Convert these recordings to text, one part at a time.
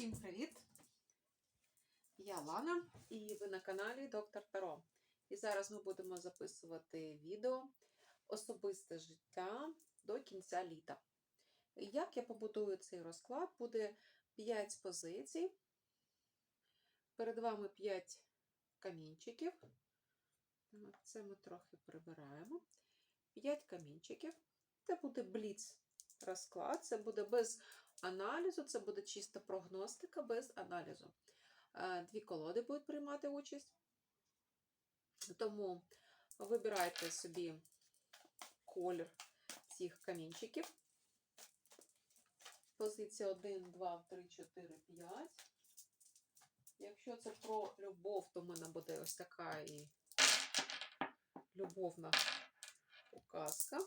Всім привіт! Я Лана і ви на каналі Доктор Таро. І зараз ми будемо записувати відео Особисте життя до кінця літа. Як я побудую цей розклад, буде 5 позицій. Перед вами 5 камінчиків. Це ми трохи прибираємо. 5 камінчиків. Це буде бліц розклад, це буде без аналізу, це буде чиста прогностика без аналізу. Е, Дві колоди будуть приймати участь. Тому вибирайте собі колір цих камінчиків. Позиція 1, 2, 3, 4, 5. Якщо це про любов, то в мене буде ось така і любовна указка.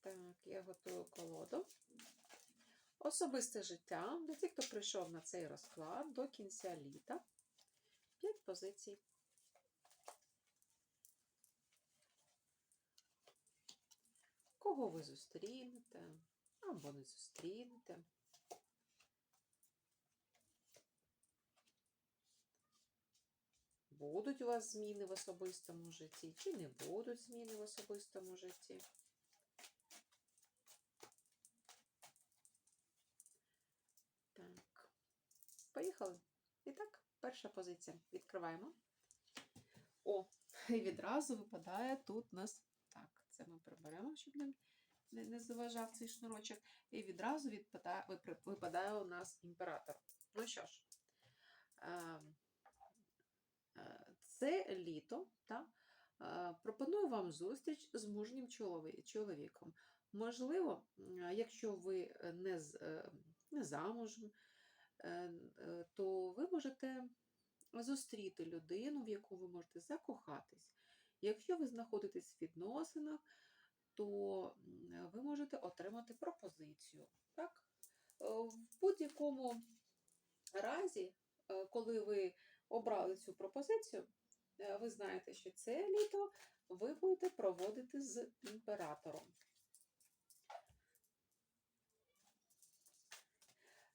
Так, я готую колоду. Особисте життя для тих, хто прийшов на цей розклад до кінця літа. П'ять позицій. Кого ви зустрінете або не зустрінете. Будуть у вас зміни в особистому житті, чи не будуть зміни в особистому житті. Так, поїхали. І так, перша позиція. Відкриваємо. О, і відразу випадає тут у нас. Так, це ми приберемо, щоб не, не, заважав цей шнурочок. І відразу відпадає, випадає у нас імператор. Ну що ж, е, е, це літо, та, е, пропоную вам зустріч з мужнім чоловіком. Можливо, якщо ви не, не замужем, то ви можете зустріти людину, в яку ви можете закохатись. Якщо ви знаходитесь в відносинах, то ви можете отримати пропозицію. Так? Е, В будь-якому разі, е, коли ви обрали цю пропозицію, е, ви знаєте, що це літо ви будете проводити з імператором.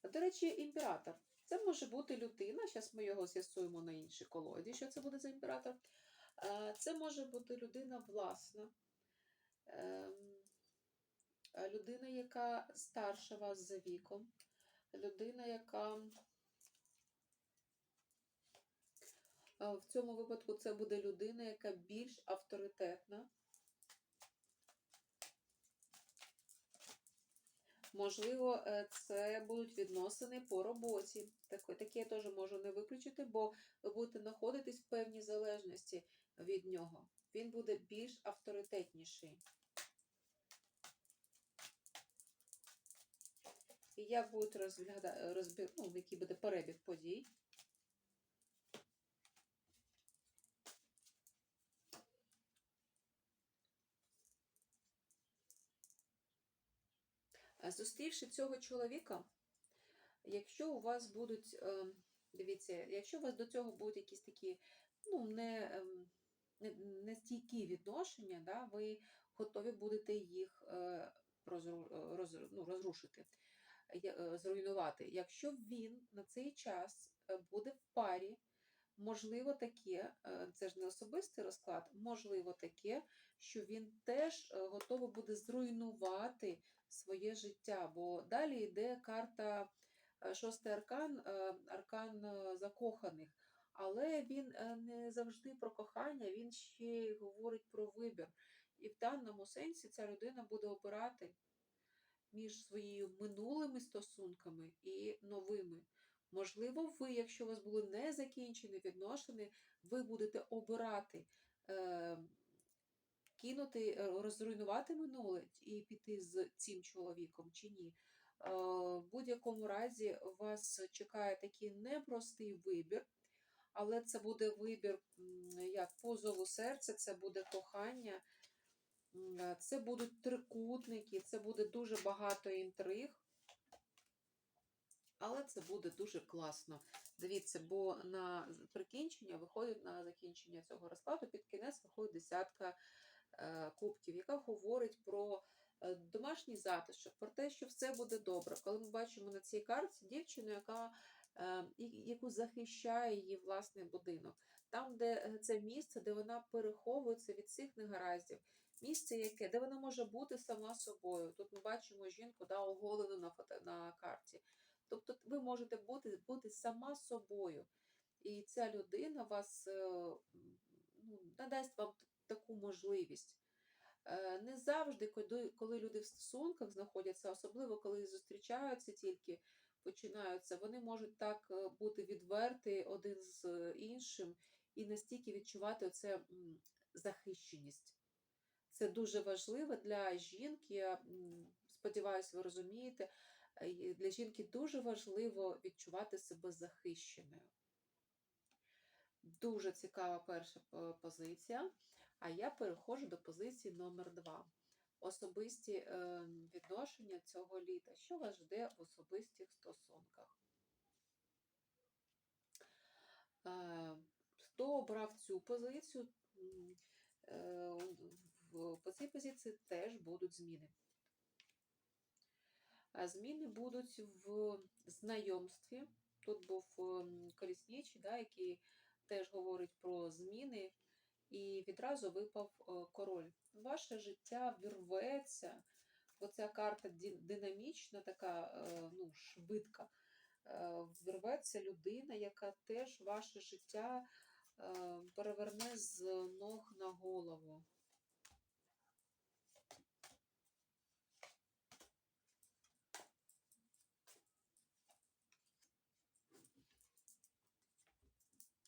До речі, імператор. Це може бути людина, зараз ми його з'ясуємо на іншій колоді, що це буде за імператор. Е, Це може бути людина власна, ем, людина, яка старша вас за віком, людина, яка е, в цьому випадку це буде людина, яка більш авторитетна. Можливо, е, це будуть відносини по роботі. Таке, таке я теж можу не виключити, бо ви будете знаходитись в певній залежності від нього. Він буде більш авторитетніший. І як будуть розглядати, розбір, ну, який буде перебіг подій. А Зустрівши цього чоловіка, якщо у вас будуть, е, дивіться, якщо у вас до цього будуть якісь такі ну, не, ем, не, стійкі відношення, да, ви готові будете їх е, е, ну, розрушити, зруйнувати. Якщо він на цей час буде в парі, можливо таке, це ж не особистий розклад, можливо таке, що він теж готовий буде зруйнувати своє життя. Бо далі йде карта е, шостий аркан, е, аркан е, закоханих. Але він не завжди про кохання, він ще й говорить про вибір. І в даному сенсі ця людина буде обирати між своїми минулими стосунками і новими. Можливо, ви, якщо у вас були не закінчені відносини, ви будете обирати кинути, е, розруйнувати минуле і піти з цим чоловіком чи ні. Е, В будь-якому разі вас чекає такий непростий вибір, але це буде вибір як позову серця, це буде кохання, е, це будуть трикутники, це буде дуже багато інтриг. Але це буде дуже класно. Дивіться, бо на прикінчення виходить на закінчення цього розкладу, під кінець виходить десятка кубків, яка говорить про е, домашній затишок, про те, що все буде добре. Коли ми бачимо на цій карті дівчину, яка, е, яку захищає її власний будинок, там, де е, це місце, де вона переховується від всіх негараздів. Місце, яке, де вона може бути сама собою. Тут ми бачимо жінку да, оголену на, фото, на карті. Тобто ви можете бути, бути сама собою. І ця людина вас е, ну, надасть вам таку можливість. Е, Не завжди, коли, люди в стосунках знаходяться, особливо коли зустрічаються тільки, починаються, вони можуть так е, бути відверті один з е, іншим і настільки відчувати оце захищеність. Це дуже важливо для жінки. Я сподіваюся, ви розумієте. Для жінки дуже важливо відчувати себе захищеною. Дуже цікава перша позиція. А я переходжу до позиції номер два. Особисті е, відношення цього літа. Що вас жде в особистих стосунках? Е, Хто обрав цю позицію? е, По цій позиції теж будуть зміни. Зміни будуть в знайомстві. Тут був ем, колісничий, да, який теж говорить про зміни, і відразу випав е, король. Ваше життя вірветься. Оця карта динамічна, така е, ну, швидка. Е, Вірветься людина, яка теж ваше життя переверне з ног на голову.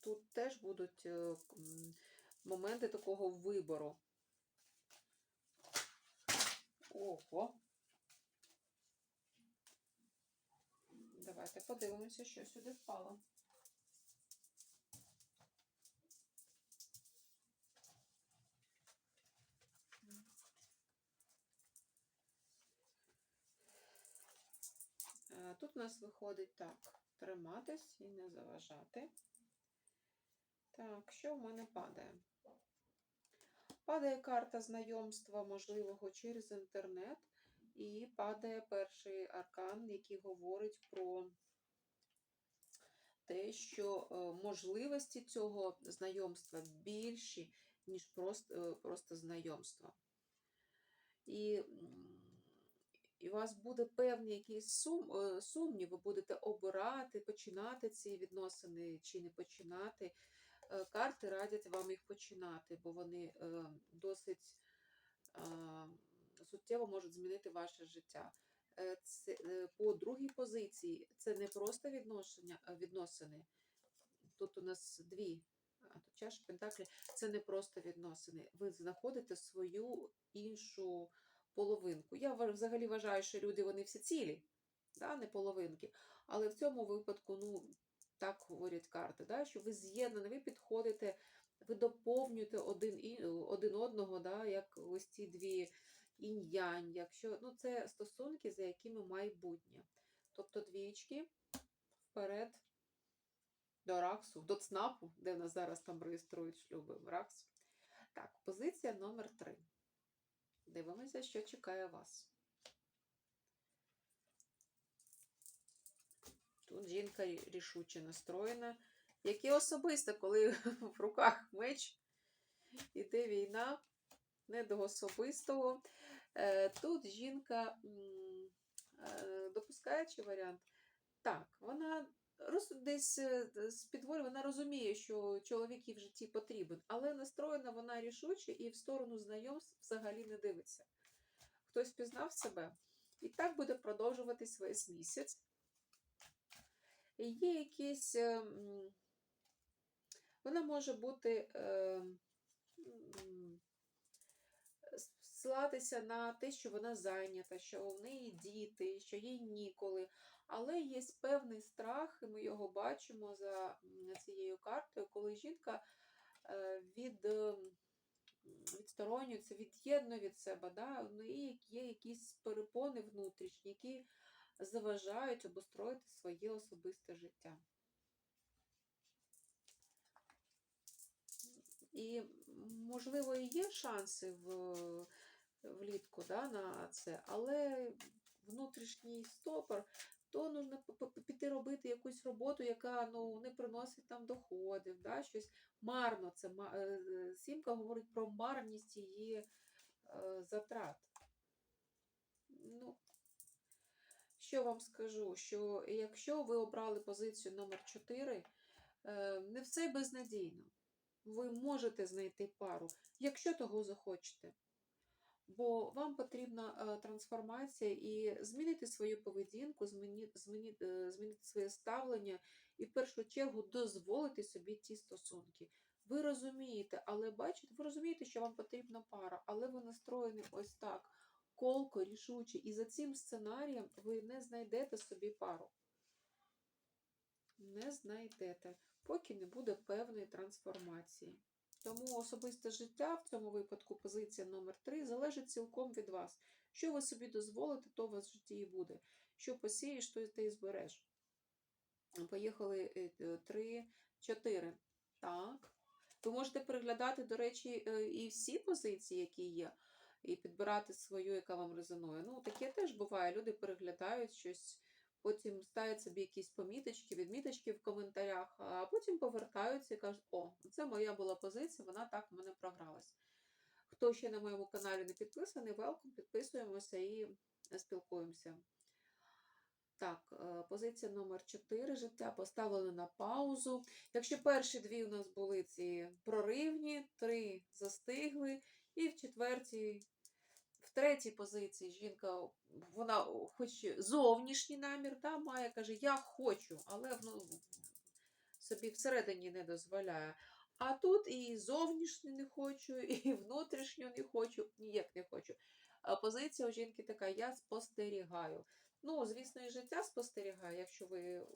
Тут теж будуть моменти такого вибору. Ого. Давайте подивимося, що сюди впало. Е, Тут у нас виходить так: триматись і не заважати. Так, що в мене падає? Падає карта знайомства можливого через інтернет, і падає перший аркан, який говорить про те, що е, можливості цього знайомства більші, ніж просто, е, просто знайомство. І, і у вас буде певний якийсь сум, е, сумнів, ви будете обирати, починати ці відносини чи не починати. Е, Карти радять вам їх починати, бо вони е, досить е, суттєво можуть змінити ваше життя. Це, по другій позиції це не просто відношення, відносини. Тут у нас дві. Чаша Пентаклі це не просто відносини. Ви знаходите свою іншу половинку. Я взагалі вважаю, що люди вони всі цілі, да, не половинки. Але в цьому випадку, ну, так говорять карти, да, що ви з'єднані, ви підходите, ви доповнюєте один, один одного, да, як ось ці дві інь-янь, якщо ну, це стосунки, за якими майбутнє. Тобто двічки вперед до Раксу, до ЦНАПу, де нас зараз там реєструють шлюби в Раксу. Так, позиція номер три. Дивимося, що чекає вас. Тут жінка рішуче настроєна, як і особисто, коли в руках меч, іде війна, не до особистого. Е, Тут жінка, е, допускаючи варіант, так, вона десь е, з підволі вона розуміє, що чоловік їй в житті потрібен, але настроєна вона рішуче і в сторону знайомств взагалі не дивиться. Хтось пізнав себе, і так буде продовжуватись весь місяць. І Є якісь. е, Вона може бути. е, м, Ссилатися на те, що вона зайнята, що у неї діти, що їй ніколи. Але є певний страх, і ми його бачимо за цією картою, коли жінка е, від, е, відсторонюється, від'єднує від себе. Да? В неї є якісь перепони внутрішні, які заважають обустроїти своє особисте життя. І, можливо, і є шанси в, влітку да, на це, але внутрішній стопор, то нужно піти робити якусь роботу, яка ну, не приносить там доходів, да, щось марно. Це е, сімка говорить про марність її е, затрат. Ну, що вам скажу? Що якщо ви обрали позицію номер 4, е, не все безнадійно. Ви можете знайти пару, якщо того захочете. Бо вам потрібна е, трансформація і змінити свою поведінку, змінити, змінити, змінити своє ставлення і в першу чергу дозволити собі ті стосунки. Ви розумієте, але бачите, ви розумієте, що вам потрібна пара, але ви настроєні ось так, колко, рішуче, і за цим сценарієм ви не знайдете собі пару. Не знайдете, поки не буде певної трансформації. Тому особисте життя в цьому випадку, позиція номер 3 залежить цілком від вас. Що ви собі дозволите, то у вас в житті і буде. Що посієш, то ти і збереш. Поїхали 3, 4. Так. Ви можете переглядати, до речі, е, і всі позиції, які є, і підбирати свою, яка вам резонує. Ну, таке теж буває. Люди переглядають щось, потім ставлять собі якісь поміточки, відміточки в коментарях, а потім повертаються і кажуть, о, це моя була позиція, вона так в мене програлась. Хто ще на моєму каналі не підписаний, велком, підписуємося і спілкуємося. Так, е, позиція номер 4 життя поставлено на паузу. Якщо перші дві у нас були ці проривні, три застигли, і в четвертій, третій позиції жінка, вона хоч зовнішній намір, да, має, каже, я хочу, але ну, собі всередині не дозволяє. А тут і зовнішнє не хочу, і внутрішньо не хочу, ніяк не хочу. А позиція у жінки така: я спостерігаю. Ну, звісно, і життя спостерігає. Якщо ви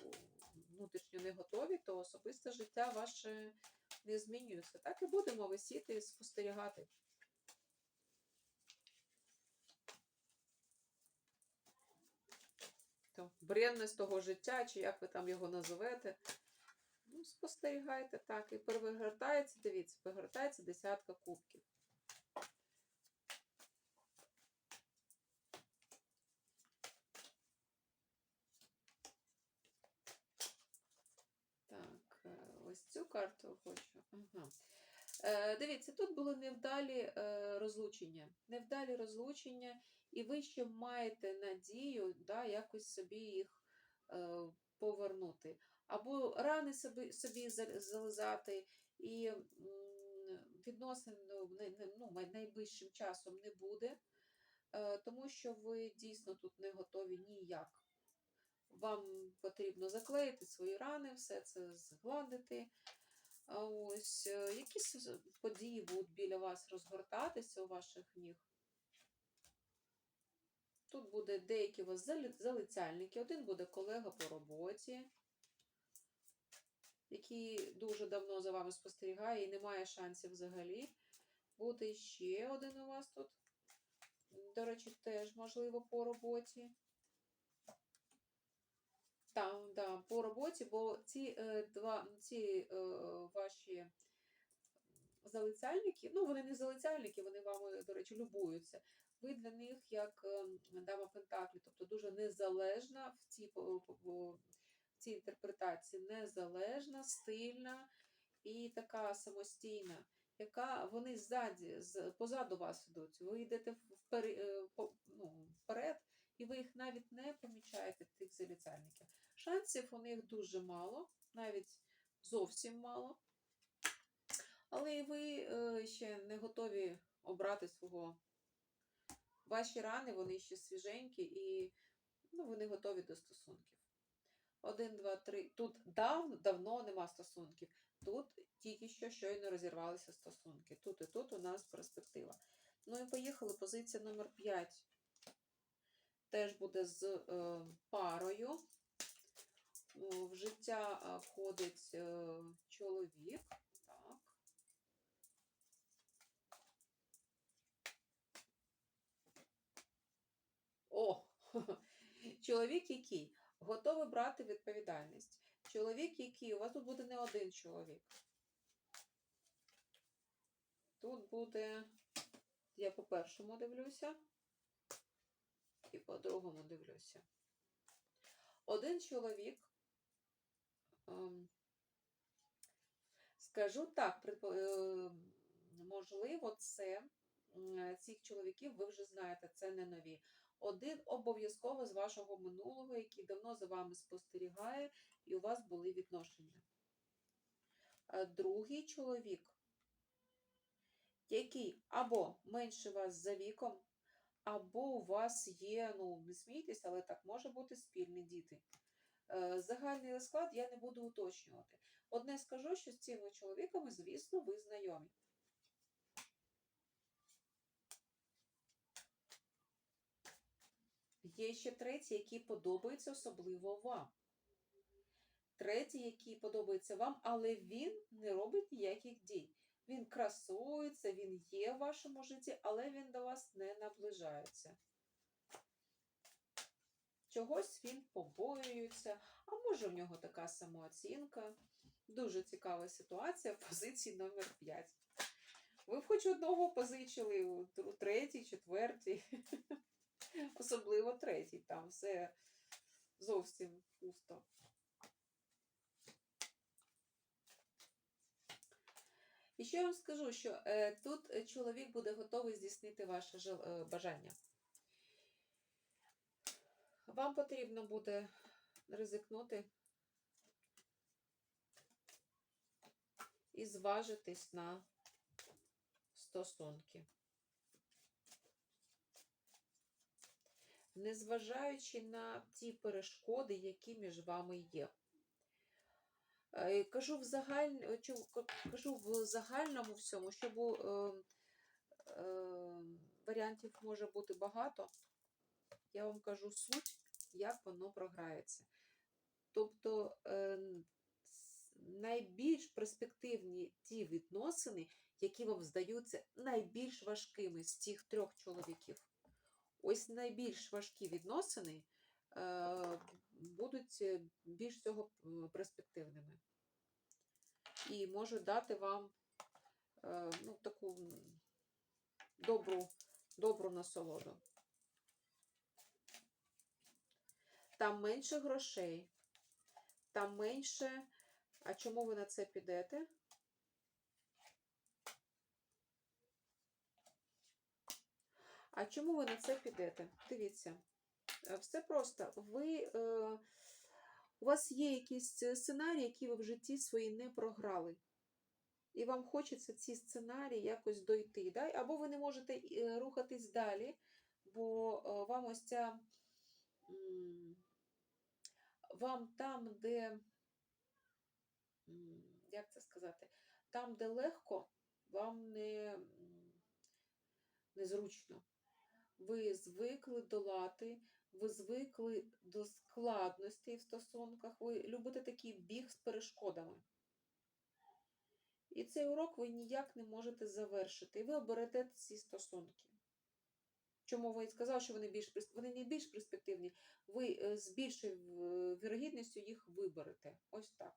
внутрішньо не готові, то особисте життя ваше не змінюється. Так і будемо висіти і спостерігати. То бренність того життя, чи як ви там його називете. Ну, спостерігайте так. І перевертається, дивіться, перевертається десятка кубків. Так, е, ось цю карту хочу. Ага. Е, Дивіться, тут були невдалі е, розлучення. Невдалі розлучення, і ви ще маєте надію да, якось собі їх е, повернути. Або рани собі, собі за- зализати, і відносин ну, ну, найближчим часом не буде, тому що ви дійсно тут не готові ніяк. Вам потрібно заклеїти свої рани, все це згладити. Ось е, якісь події будуть біля вас розгортатися у ваших ніг. Тут буде деякі у вас залицяльники, один буде колега по роботі, який дуже давно за вами спостерігає і не має шансів взагалі. Буде ще один у вас тут. До речі, теж можливо по роботі. Так, да, по роботі, бо ці е, два ці е, ваші залицяльники, ну вони не залицяльники, вони вами, до речі, любуються. Ви для них як е, дама Пентаклі, тобто дуже незалежна в цій, в цій інтерпретації, незалежна, стильна і така самостійна, яка вони ззаді, позаду вас йдуть. Ви йдете впер, е, ну, вперед, і ви їх навіть не помічаєте, тих залицяльників. Шансів у них дуже мало, навіть зовсім мало. Але і ви е, ще не готові обрати свого. Ваші рани, вони ще свіженькі і ну, вони готові до стосунків. Один, два, три. Тут давно, давно нема стосунків. Тут тільки що щойно розірвалися стосунки. Тут і тут у нас перспектива. Ну і поїхали. Позиція номер 5. Теж буде з е, парою. В життя а, входить е, чоловік. Так. О! Чоловік, який готовий брати відповідальність. Чоловік, який у вас тут буде не один чоловік. Тут буде, я по першому дивлюся. І по-другому дивлюся. Один чоловік, ем, скажу так, е, можливо, це цих чоловіків ви вже знаєте, це не нові. Один обов'язково з вашого минулого, який давно за вами спостерігає, і у вас були відношення. Другий чоловік, який або менше вас за віком, або у вас є, ну, не смійтесь, але так може бути спільні діти. Е, Загальний розклад я не буду уточнювати. Одне скажу, що з цими чоловіками, звісно, ви знайомі. Є ще третій, який подобається особливо вам. Третій, який подобається вам, але він не робить ніяких дій. Він красується, він є в вашому житті, але він до вас не наближається. Чогось він побоюється, а може в нього така самооцінка. Дуже цікава ситуація в позиції номер 5. Ви б хоч одного позичили у третій, четвертій, особливо третій, там все зовсім пусто. І ще я вам скажу, що е, тут е, чоловік буде готовий здійснити ваше е, бажання. Вам потрібно буде ризикнути і зважитись на стосунки. Незважаючи на ті перешкоди, які між вами є. Е, Кажу в, загаль... е, кажу в загальному всьому, щоб е, варіантів може бути багато. Я вам кажу суть, як воно програється. Тобто найбільш перспективні ті відносини, які вам здаються найбільш важкими з цих трьох чоловіків. Ось найбільш важкі відносини будуть більш всього м, перспективними. І можуть дати вам е, ну, таку добру, добру насолоду. Там менше грошей, там менше. А чому ви на це підете? А чому ви на це підете? Дивіться, е, все просто. Ви, е, у вас є якісь е, сценарії, які ви в житті свої не програли. І вам хочеться ці сценарії якось дойти. Да? Або ви не можете е, рухатись далі, бо е, вам ось ця. Вам там, де. Як це сказати? Там, де легко, вам не, незручно. Ви звикли долати, ви звикли до складностей в стосунках, ви любите такий біг з перешкодами. І цей урок ви ніяк не можете завершити. І ви оберете ці стосунки. Чому ви сказали, що вони більш вони не більш перспективні, ви е, з більшою вірогідністю їх виберете. Ось так.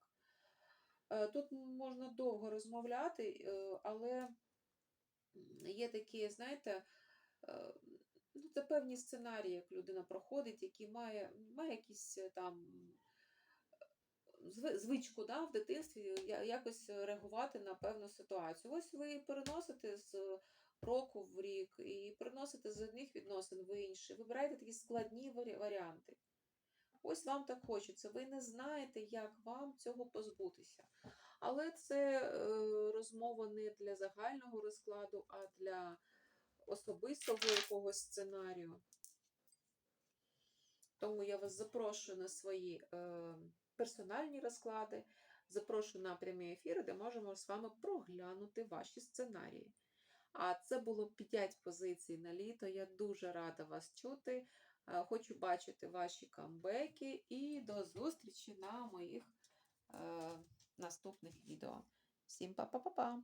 Е, Тут можна довго розмовляти, е, але є такі, знаєте, ну, це певні сценарії, як людина проходить, які має, має якісь е, там звичку да, в дитинстві якось реагувати на певну ситуацію. Ось ви переносите з року в рік і переносите з одних відносин в інші. Вибираєте такі складні варіанти. Ось вам так хочеться. Ви не знаєте, як вам цього позбутися. Але це е, розмова не для загального розкладу, а для особистого якогось сценарію. Тому я вас запрошую на свої е, персональні розклади, запрошую на прямі ефіри, де можемо з вами проглянути ваші сценарії. А це було 5 позицій на літо. Я дуже рада вас чути. Е, Хочу бачити ваші камбеки і до зустрічі на моїх е, наступних відео. Всім па-па-па-па!